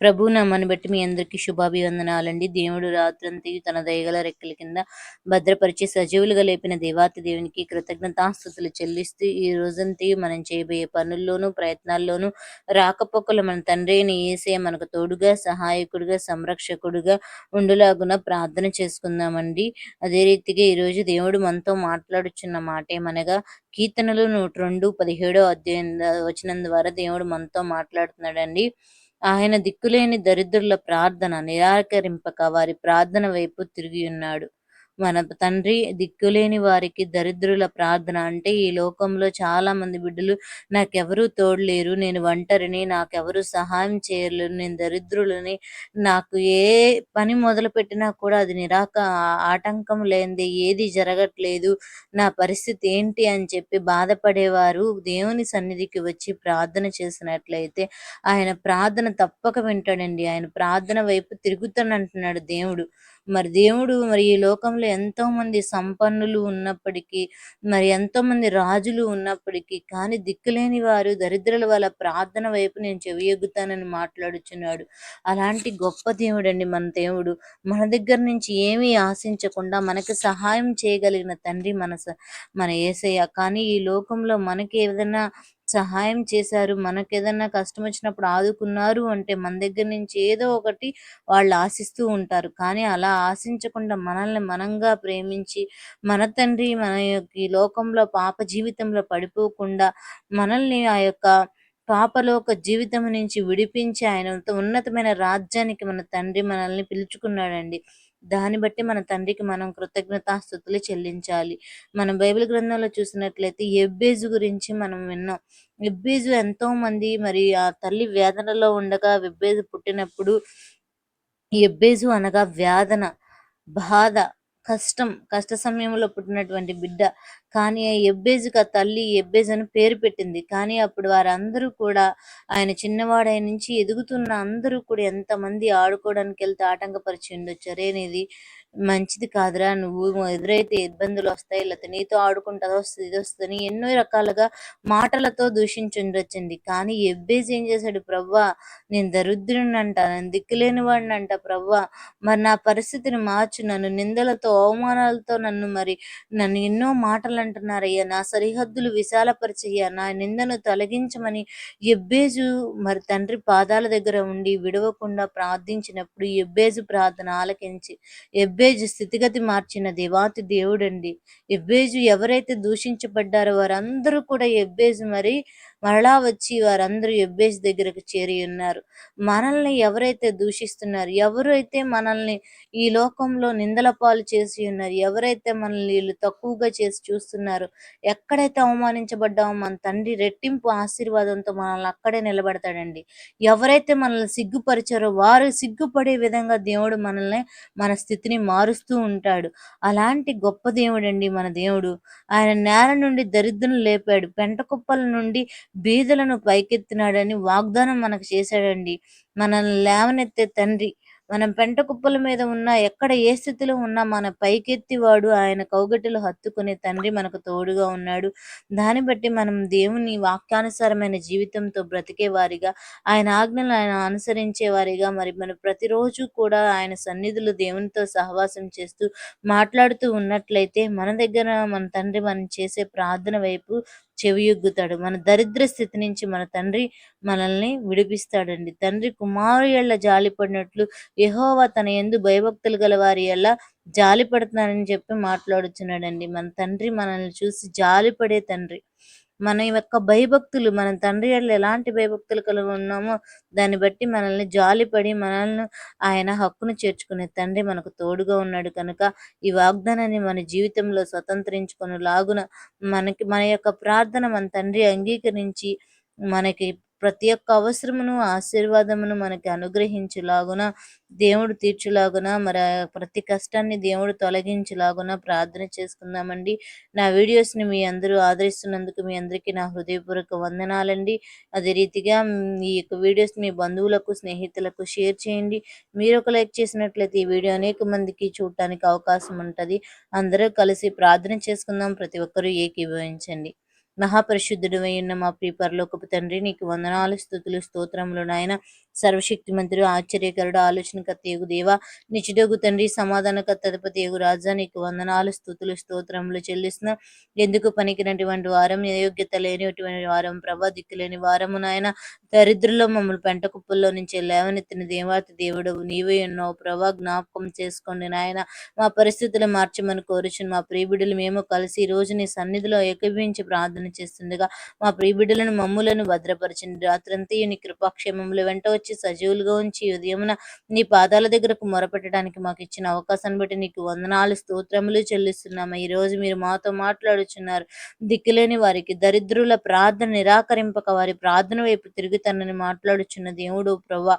ప్రభు నామాన్ని బట్టి మీ అందరికీ శుభాభివందనాలండి. దేవుడు రాత్రంతయు తన దయగల రెక్కల కింద భద్రపరిచి సజీవులుగా లేపిన దేవాతి దేవునికి కృతజ్ఞతాస్థుతులు చెల్లిస్తూ ఈ రోజంతయు మనం చేయబోయే పనుల్లోనూ ప్రయత్నాల్లోనూ రాకపోకలు మన తండ్రి అయిన ఏసే మనకు తోడుగా సహాయకుడుగా సంరక్షకుడుగా ఉండులాగున ప్రార్థన చేసుకుందామండి. అదే రీతిగా ఈరోజు దేవుడు మనతో మాట్లాడుచున్న మాట ఏమనగా కీర్తనలు నూట రెండు పదిహేడో అధ్యాయం వచనం ద్వారా దేవుడు మనతో మాట్లాడుతున్నాడండి. ఆయన దిక్కులేని దరిద్రుల ప్రార్థన నిరాకరింపక వారి ప్రార్థన వైపు తిరిగి ఉన్నాడు. మన తండ్రి దిక్కులేని వారికి దరిద్రుల ప్రార్థన. అంటే ఈ లోకంలో చాలా మంది బిడ్డలు నాకెవరూ తోడలేరు నేను ఒంటరిని నాకెవరు సహాయం చేయలేరు నేను దరిద్రులని నాకు ఏ పని మొదలు పెట్టినా కూడా అది నిరాక ఆటంకం లేనిది ఏది జరగట్లేదు నా పరిస్థితి ఏంటి? అని చెప్పి బాధపడేవారు. దేవుని సన్నిధికి వచ్చి ప్రార్థన చేసినట్లయితే ఆయన ప్రార్థన తప్పక వింటాడండి. ఆయన ప్రార్థన వైపు తిరుగుతానంటున్నాడు దేవుడు. మరి దేవుడు మరి ఈ లోకంలో ఎంతో మంది సంపన్నులు ఉన్నప్పటికీ మరి ఎంతో మంది రాజులు ఉన్నప్పటికీ కానీ దిక్కులేని వారు దరిద్రుల వాళ్ళ ప్రార్థన వైపు నేను చెవియొగ్గుతానని మాట్లాడుచున్నాడు. అలాంటి గొప్ప దేవుడు అండి మన దేవుడు. మన దగ్గర నుంచి ఏమీ ఆశించకుండా మనకి సహాయం చేయగలిగిన తండ్రి మన మన ఏసయ్య. కానీ ఈ లోకంలో మనకి ఏదైనా సహాయం చేశారు. మనకేదన్నా కష్టం వచ్చినప్పుడు ఆదుకున్నారు అంటే మన దగ్గర నుంచి ఏదో ఒకటి వాళ్ళు ఆశిస్తూ ఉంటారు. కానీ అలా ఆశించకుండా మనల్ని మనంగా ప్రేమించి మన తండ్రి మన యొక్క ఈ లోకంలో పాప జీవితంలో పడిపోకుండా మనల్ని ఆ యొక్క పాపలోక జీవితం నుంచి విడిపించి ఆయన ఉన్నతమైన రాజ్యానికి మన తండ్రి మనల్ని పిలుచుకున్నాడండి. దాన్ని బట్టి మన తండ్రికి మనం కృతజ్ఞతాస్థుతులు చెల్లించాలి. మనం బైబిల్ గ్రంథంలో చూసినట్లయితే ఎబ్బేజు గురించి మనం విన్నాం. ఎబ్బేజు ఎంతో మంది మరి ఆ తల్లి వేదనలో ఉండగా ఎబ్బేజు పుట్టినప్పుడు ఎబ్బేజు అనగా వేదన బాధ కష్టం కష్ట సమయంలో పుట్టినటువంటి బిడ్డ. కానీ ఎబ్బేజ్గా తల్లి ఎబ్బేజ్ అని పేరు పెట్టింది. కానీ అప్పుడు వారందరూ కూడా ఆయన చిన్నవాడై నుంచి ఎదుగుతున్న అందరూ కూడా ఎంతమంది ఆడుకోవడానికి వెళ్తే ఆటంకపరిచి ఉండొచ్చు అనేది మంచిది కాదురా నువ్వు ఎదురైతే ఇబ్బందులు వస్తాయి లేకపోతే నీతో ఆడుకుంటుందో వస్తుంది ఇది వస్తుంది ఎన్నో రకాలుగా మాటలతో దూషించుండొచ్చండి. కానీ ఎబ్బేసి ఏం చేశాడు ప్రవ్వా? నేను దరిద్రుని అంట నేను దిక్కులేని వాడిని అంట ప్రవ్వా. మరి నా పరిస్థితిని మార్చు నన్ను నిందలతో అవమానాలతో నన్ను మరి నన్ను ఎన్నో మాటలు అంటున్నారయ్యా నా సరిహద్దులు విశాలపరిచయ్యా. నా నిందను తొలగించమని ఎబ్బేజు మరి తండ్రి పాదాల దగ్గర ఉండి విడవకుండా ప్రార్థించినప్పుడు ఎబ్బేజు ప్రార్థన ఆలకించి ఎబ్బే ఎబ్బేజు స్థితిగతి మార్చిన దేవాతి దేవుడండి. ఎబ్బేజు ఎవరైతే దూషించబడ్డారో వారందరూ కూడా ఎబ్బేజు మరి మరలా వచ్చి వారందరూ ఎబ్బేజ్ దగ్గరకు చేరి ఉన్నారు. మనల్ని ఎవరైతే దూషిస్తున్నారు ఎవరైతే మనల్ని ఈ లోకంలో నిందల పాలు చేసి ఉన్నారు ఎవరైతే మనల్ని వీళ్ళు తక్కువగా చేసి చూస్తున్నారు ఎక్కడైతే అవమానించబడ్డామో మన తండ్రి రెట్టింపు ఆశీర్వాదంతో మనల్ని అక్కడే నిలబడతాడండి. ఎవరైతే మనల్ని సిగ్గుపరిచారో వారు సిగ్గుపడే విధంగా దేవుడు మనల్ని మన స్థితిని మారుస్తూ ఉంటాడు. అలాంటి గొప్ప దేవుడండి మన దేవుడు. ఆయన నేల నుండి దరిద్రం లేపాడు. పెంట కుప్పల నుండి బీదలను పైకెత్తినాడని వాగ్దానం మనకు చేశాడండి. మనల్ని లేవనెత్తే తండ్రి మనం పెంట కుప్పల మీద ఉన్నా ఎక్కడ ఏ స్థితిలో ఉన్నా మన పైకెత్తి వాడు ఆయన కౌగటిలో హత్తుకునే తండ్రి మనకు తోడుగా ఉన్నాడు. దాన్ని బట్టి మనం దేవుని వాక్యానుసారమైన జీవితంతో బ్రతికే వారిగా ఆయన ఆజ్ఞలు ఆయన అనుసరించే వారిగా మరి మనం ప్రతిరోజు కూడా ఆయన సన్నిధులు దేవునితో సహవాసం చేస్తూ మాట్లాడుతూ ఉన్నట్లయితే మన దగ్గర మన తండ్రి మనం చేసే ప్రార్థన వైపు చెవియొగ్గుతాడు. మన దరిద్ర స్థితి నుంచి మన తండ్రి మనల్ని విడిపిస్తాడండి. తండ్రి కుమారు జాలి పడినట్లు యహోవా తన ఎందు భయభక్తులు గల వారి ఎలా జాలి పడుతున్నారని చెప్పి మాట్లాడుచున్నాడండి. మన తండ్రి మనల్ని చూసి జాలిపడే తండ్రి. మన యొక్క భయభక్తులు మన తండ్రి ఎలాంటి భయభక్తులు కలిగి ఉన్నామో దాన్ని బట్టి మనల్ని జాలిపడి మనల్ని ఆయన హక్కును చేర్చుకునే తండ్రి మనకు తోడుగా ఉన్నాడు కనుక ఈ వాగ్దానాన్ని మన జీవితంలో స్వతంత్రించుకొని లాగున మనకి మన యొక్క ప్రార్థన మన తండ్రి అంగీకరించి మనకి ప్రతి ఒక్క అవసరమును ఆశీర్వాదమును మనకి అనుగ్రహించులాగున దేవుడు తీర్చులాగున మరి ప్రతి కష్టాన్ని దేవుడు తొలగించులాగున ప్రార్థన చేసుకుందామండి. నా వీడియోస్ని మీ అందరూ ఆదరిస్తున్నందుకు మీ అందరికీ నా హృదయపూర్వక వందనాలండి. అదే రీతిగా ఈ యొక్క వీడియోస్ మీ బంధువులకు స్నేహితులకు షేర్ చేయండి. మీరు ఒక లైక్ చేసినట్లయితే ఈ వీడియో అనేక మందికి చూడటానికి అవకాశం ఉంటుంది. అందరూ కలిసి ప్రార్థన చేసుకుందాం. ప్రతి ఒక్కరూ ఏకీభవించండి. మహాపరిశుద్ధుడు ఉన్న మా ప్రియ పరలోకపు తండ్రి నీకు వందనాలు స్థుతులు స్తోత్రములు నాయన. సర్వశక్తి మంత్రుడు ఆశ్చర్యకరుడు ఆలోచనకర్త ఏగు దేవ. నిచుడగు తండ్రి సమాధానకర్త అధిపతి ఏగు రాజా నీకు వందనాలు స్థుతులు స్తోత్రములు చెల్లిస్తున్నాం. ఎందుకు పనికినటువంటి వారం యోగ్యత లేనిటువంటి వారం ప్రభా దిక్కులేని వారము నాయన. దరిద్రుల్లో మమ్మల్ని పెంట కుప్పల్లో నుంచి లేవనెత్తిన దేవాతి దేవుడు నీవే ఉన్నావు ప్రభా. జ్ఞాపకం చేసుకోండి నాయన. మా పరిస్థితులు మార్చమని కోరుచుని మా ప్రియబిడ్డలు మేము కలిసి ఈ రోజు నీ సన్నిధిలో ఏకీభించి ప్రార్థన చేస్తుండగా మా ప్రియబిడ్డలను మమ్ములను భద్రపరచండి. రాత్రంతయు నీ కృపాక్షేమములు వెంట వచ్చి సజీవులుగా ఉంచి ఉదయమున నీ పాదాల దగ్గరకు మొరపెట్టడానికి మాకు ఇచ్చిన అవకాశాన్ని బట్టి నీకు వందనాలు స్తోత్రములు చెల్లిస్తున్నాము. ఈ రోజు మీరు మాతో మాట్లాడుచున్నారు. దిక్కులేని వారికి దరిద్రుల ప్రార్థన నిరాకరింపక వారి ప్రార్థన వైపు తిరుగుతానని మాట్లాడుచున్న దేవుడు ప్రభా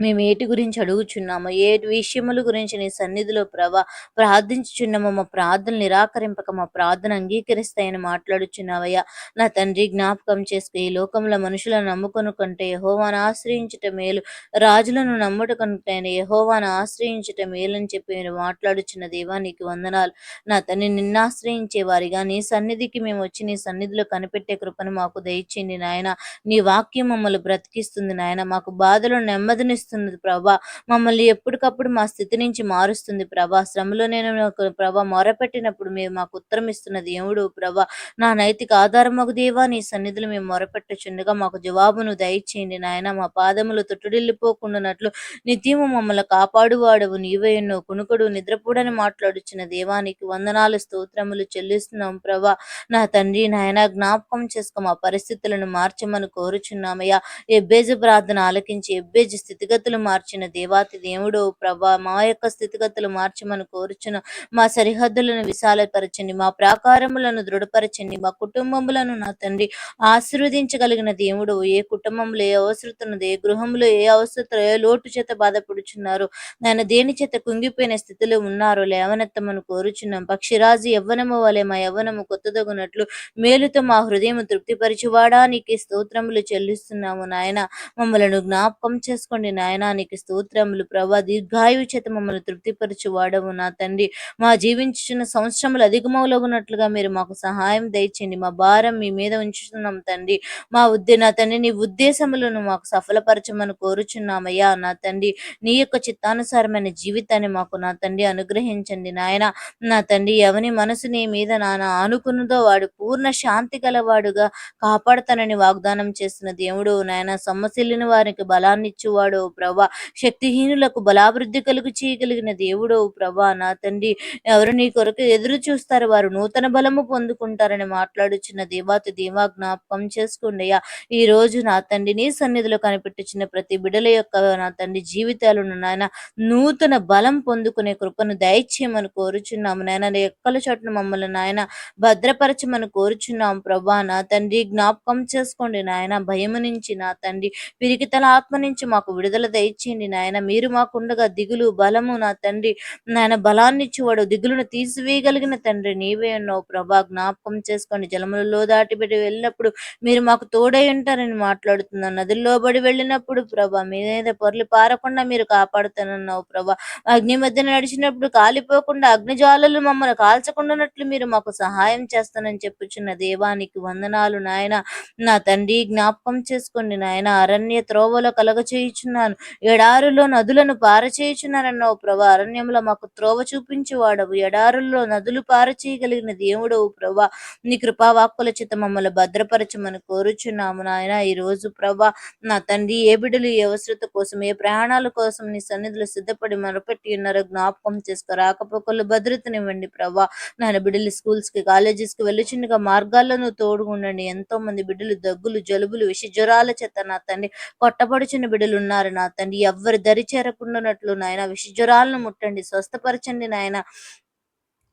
మేము ఏటి గురించి అడుగుచున్నామో ఏ విషయముల గురించి నీ సన్నిధిలో ప్రభా ప్రార్థించుచున్నామో మా ప్రార్థన నిరాకరింపక మా ప్రార్థన అంగీకరిస్తాయని మాట్లాడుచున్నావయ్యా. నా తండ్రి జ్ఞాపకం చేసుకు ఈ లోకంలో మనుషులను నమ్ముకొను కంటే యహోవాను ఆశ్రయించుట మేలు. రాజులను నమ్ముట కంటే యహోవాను ఆశ్రయించుట మేలని చెప్పి మీరు మాట్లాడుచున్న దేవా నీకు వందనాలు. నా తండ్రి నిన్ను ఆశ్రయించే వారిగా నీ సన్నిధికి మేము వచ్చి నీ సన్నిధిలో కనిపెట్టే కృపను మాకు దయచేయండి నాయన. నీ వాక్యం మమ్మల్ని బ్రతికిస్తుంది నాయన. మాకు బాధలు నెమ్మదిని మారుస్తుంది ప్రభా. మమ్మల్ని ఎప్పటికప్పుడు మా స్థితి నుంచి మారుస్తుంది ప్రభా. శ్రమలో నేను ప్రభా మొరపెట్టినప్పుడు మీరు మాకు ఉత్తరం ఇస్తున్నది దేవుడు ప్రభా. నా నైతిక ఆధారమగు దేవా. నీ సన్నిధులు మేము మొరపెట్టుచుండగా మాకు జవాబును దయచేయండి నాయన. మా పాదములు తొట్టుడిల్లిపోకుండానట్లు నిత్యము మమ్మల్ని కాపాడువాడవు. నీవేయన్నో కునుకుడు నిద్రపూడని మాట్లాడుచున్న దేవానికి వందనాలు స్తోత్రములు చెల్లిస్తున్నాం ప్రభా. నా తండ్రి నాయన జ్ఞాపకం చేసుకో. మా పరిస్థితులను మార్చమని కోరుచున్నామయ్యా. ఎబ్బేజు ప్రార్థన ఆలకించి ఎబ్బేజు స్థితిగతి స్థితిగతులు మార్చిన. దేవాతి దేవుడు ప్రభా మా యొక్క స్థితిగతులు మార్చమని కోరుచును. మా సరిహద్దులను విశాలపరచండి. మా ప్రాకారములను దృఢపరచండి. మా కుటుంబములను నా తండ్రి ఆశీర్వదించగలిగిన దేవుడు. ఏ కుటుంబంలో ఏ అవసరం ఏ గృహంలో ఏ అవసరత ఏ లోటు చేత బాధపడుచున్నారు నేను దేని చేత కుంగిపోయిన స్థితిలో ఉన్నారు లేవనెత్తమని కోరుచున్నాం. పక్షిరాజు యవ్వనము వలె మా యవ్వనము కొత్తదగునట్లు మేలుతో మా హృదయం తృప్తిపరిచివాడా? నీకు స్తోత్రములు చెల్లిస్తున్నాము నాయన. మమ్మలను జ్ఞాపకం చేసుకోండి నాయనానికి స్తోత్రములు. ప్రభా దీర్ఘాయు చేత మమ్మల్ని తృప్తిపరచు వాడవు నా తండ్రి. మా జీవించిన సంవత్సరములు అధికమవులగునట్లుగా మీరు మాకు సహాయం దయచేయండి. మా భారం మీ మీద ఉంచుతున్నాం తండ్రి. మా ఉద్దే నా తండ్రి నీ ఉద్దేశములను మాకు సఫలపరచమని కోరుచున్నామయ్యా నా తండ్రి. నీ యొక్క చిత్తానుసారమైన జీవితాన్ని మాకు నా తండ్రి అనుగ్రహించండి నాయన. నా తండ్రి ఎవని మనసు నీ మీద నాన్న ఆనుకున్నదో వాడు పూర్ణ శాంతి గలవాడుగా కాపాడతానని వాగ్దానం చేస్తున్న దేవుడు నాయన. సమస్యలిన వారికి బలాన్నిచ్చువాడు ప్రభా. శక్తిహీనులకు బలాభివృద్ధి కలుగు చేయగలిగిన దేవుడు ప్రభా నా తండ్రి. ఎవరు నీ కొరకు ఎదురు చూస్తారు? వారు నూతన బలము పొందుకుంటారని మాట్లాడుచున్న దేవాతి దేవా జ్ఞాపకం చేసుకోండియా ఈ రోజు నా తండ్రి నీ సన్నిధిలో కనిపెట్టుచున్న ప్రతి బిడల యొక్క నా తండ్రి జీవితాలను నాయన నూతన బలం పొందుకునే కృపను దయచేయమని కోరుచున్నాము నాయన. ఎక్కల చోట్ల మమ్మల్ని నాయన భద్రపరచమని కోరుచున్నాం ప్రభా నా తండ్రి. జ్ఞాపకం చేసుకోండి నాయన. భయము నుంచి నా తండ్రి. పిరికితల ఆత్మ నుంచి మాకు విడుదల విడుదల దయచేయండి నాయన. మీరు మాకుండగా దిగులు బలము నా తండ్రి. నాయన బలాన్ని ఇచ్చివాడు దిగులును తీసివేయగలిగిన తండ్రి నీవే ఉన్నావు ప్రభా. జ్ఞాపకం చేసుకోండి. జలములలో దాటిపెట్టి వెళ్ళినప్పుడు మీరు మాకు తోడై ఉంటారని మాట్లాడుతున్నాను నదుల్లో బడి వెళ్ళినప్పుడు ప్రభా మీద పొరలు పారకుండా మీరు కాపాడుతానన్నావు ప్రభా. అగ్ని మధ్య నడిచినప్పుడు కాలిపోకుండా అగ్నిజాలలు మమ్మల్ని కాల్చకుండానట్లు మీరు మాకు సహాయం చేస్తానని చెప్పుచున్న దేవానికి వందనాలు నాయన. నా తండ్రి జ్ఞాపకం చేసుకోండి నాయన. అరణ్య త్రోవలో కలగచేయుచున్నాను. ఎడారులో నదులను పారచేయుచున్నానన్నావు ప్రభా. అరణ్యంలో మాకు త్రోవ చూపించి వాడవు ఎడారుల్లో నదులు పారచేయగలిగిన దేవుడవు ప్రభా. నీ కృపావాక్కుల చేత మమ్మల్ని భద్రపరచమని కోరుచున్నాము నాయన. ఈ రోజు ప్రభా నా తండ్రి ఏ బిడ్డలు ఏ అవసరత కోసం ఏ ప్రయాణాల కోసం నీ సన్నిధిలో సిద్ధపడి మరపెట్టి ఉన్నారో జ్ఞాపకం చేసుకో. రాకపోకలు భద్రతనివ్వండి ప్రభా. నాయన బిడ్డలు స్కూల్స్కి కాలేజెస్కి వెళ్ళిచుండగా మార్గాలను తోడుగుండండి. ఎంతో మంది బిడ్డలు దగ్గులు జలుబులు విష జ్వరాల చేత నా తండ్రి కొట్టపడుచున్న బిడ్డలు ఉన్నారు నా తండ్రి ఎవ్వరు దరి చేరకుండానట్లు నాయన విషజ్వరాలను ముట్టండి స్వస్థపరచండి నాయన.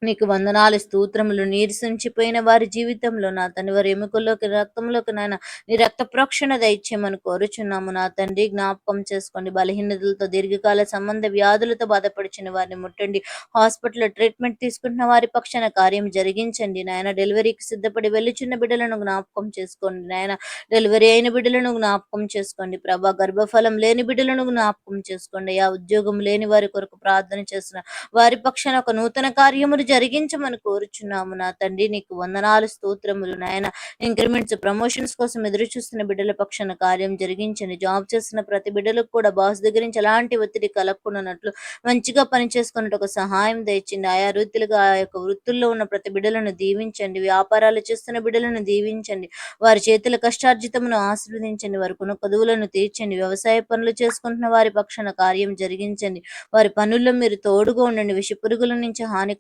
నీకు వందనాలు స్తోత్రములు. నీరసించిపోయిన వారి జీవితంలో నా తండ్రి వారి ఎముకల్లోకి రక్తంలోకి నాయన నీ రక్త ప్రోక్షణ దయచేయమని కోరుచున్నాము. నా తండ్రి జ్ఞాపకం చేసుకోండి. బలహీనతలతో దీర్ఘకాల సంబంధ వ్యాధులతో బాధపడిచిన వారిని ముట్టండి. హాస్పిటల్లో ట్రీట్మెంట్ తీసుకుంటున్న వారి పక్షాన కార్యం జరిగించండి. నాయన డెలివరీకి సిద్ధపడి వెళ్ళిచున్న బిడ్డలను జ్ఞాపకం చేసుకోండి. నాయన డెలివరీ అయిన బిడ్డలను జ్ఞాపకం చేసుకోండి. ప్రభా గర్భఫలం లేని బిడ్డలను జ్ఞాపకం చేసుకోండి. ఆ ఉద్యోగం లేని వారి కొరకు ప్రార్థన చేస్తున్న వారి పక్షాన ఒక నూతన కార్యములు జరిగించమని కోరుచున్నాము నా తండ్రి. నీకు వందనాలు స్తోత్రములు నాయన. ఇంక్రిమెంట్స్ ప్రమోషన్స్ కోసం ఎదురు చూస్తున్న బిడ్డల పక్షాన కార్యం జరిగించండి. జాబ్ చేస్తున్న ప్రతి బిడ్డలకు కూడా బాస్ దగ్గర నుంచి ఎలాంటి ఒత్తిడి కలగకుండానట్లు మంచిగా పని చేసుకున్నట్టు సహాయం తెచ్చింది ఆయా వృత్తులుగా ఆ యొక్క వృత్తుల్లో ఉన్న ప్రతి బిడ్డలను దీవించండి. వ్యాపారాలు చేస్తున్న బిడ్డలను దీవించండి. వారి చేతుల కష్టార్జితమును ఆశీర్వదించండి. వారి కొన తీర్చండి. వ్యవసాయ పనులు చేసుకుంటున్న వారి పక్షాన కార్యం జరిగించండి. వారి పనుల్లో మీరు తోడుగా ఉండండి. విష పురుగుల నుంచి హాని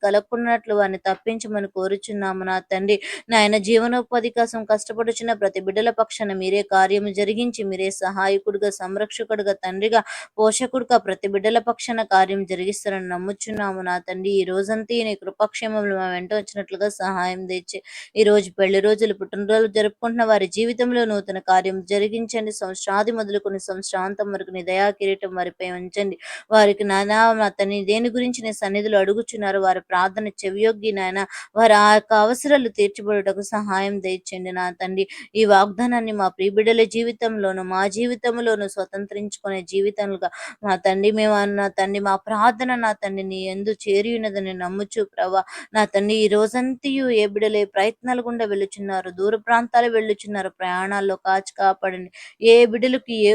కలగకున్నట్లు వారిని తప్పించమని కోరుచున్నాము నా తండ్రి. నాయన జీవనోపాధి కోసం కష్టపడుచున్న ప్రతి బిడ్డల పక్షాన మీరే కార్యము జరిగించి మీరే సహాయకుడుగా సంరక్షకుడుగా తండ్రిగా పోషకుడుగా ప్రతి బిడ్డల పక్షాన కార్యం జరిగిస్తారని నమ్ముచున్నాము నా తండ్రి. ఈ రోజంతా నీ కృపక్షేమములు మా వెంట వచ్చినట్లుగా సహాయం తెచ్చి ఈ రోజు పెళ్ళి రోజులు పుట్టినరోజులు జరుపుకుంటున్న వారి జీవితంలో నూతన కార్యం జరిగించండి. సంవత్సరాది మొదలుకొని సంవత్సరాంతం వరకు నీ దయా కిరీటం వారిపై ఉంచండి. వారికి నానా మా తండ్రి దేని గురించి నీ సన్నిధులు అడుగుచున్నారు వారి ప్రార్థన చెవియొగ్గి నాయన వారి ఆ యొక్క అవసరాలు తీర్చబడుటకు సహాయం తెచ్చండి నా తండ్రి. ఈ వాగ్దానాన్ని మా ప్రియ జీవితంలోనూ జీవితంలోను మా జీవితంలోను స్వతంత్రించుకునే జీవితంగా మా తండ్రి మేము నా తండ్రి మా ప్రార్థన నా తండ్రి నీ ఎందు చేరి ఉన్నదని నమ్ముచు ప్రభా. నా తండ్రి ఈ రోజంతయు ఏ బిడలే ప్రయత్నాలు గుండా వెళ్ళుచున్నారు దూర ప్రాంతాలు వెళ్ళుచున్నారు ప్రయాణాల్లో కాచి కాపాడండి. ఏ బిడలకి ఏ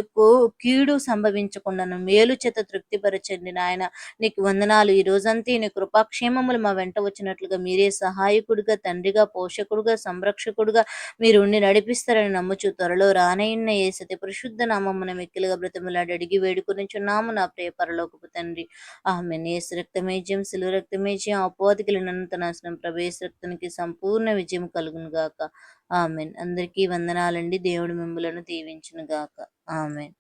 కీడు సంభవించకుండాను మేలు చేత తృప్తిపరచండి నాయన. నీకు వందనాలు. ఈ రోజంతా నీ కృపాక్షేమములు మా వెంట వచ్చినట్లుగా మీరే సహాయకుడిగా తండ్రిగా పోషకుడుగా సంరక్షకుడుగా మీరు ఉండి నడిపిస్తారని నమ్ముచు త్వరలో రానయ్యన్న ఏ సతి పరిశుద్ధ నామమున మెక్కిలుగా బ్రతిమలాడి అడిగి వేడుకొనిచున్నాము నా ప్రియ పరలోకపు తండ్రి. ఆమె నేసు రక్తమేజ్యం సిలువ రక్తమేజ్యం అపోధికుల అనంత నాశనం ప్రవేశ రక్తానికి సంపూర్ణ విజయం కలుగును గాక ఆమెన్. అందరికీ వందనాలండి. దేవుడు మిమ్మలను దీవించును గాక ఆమెన్.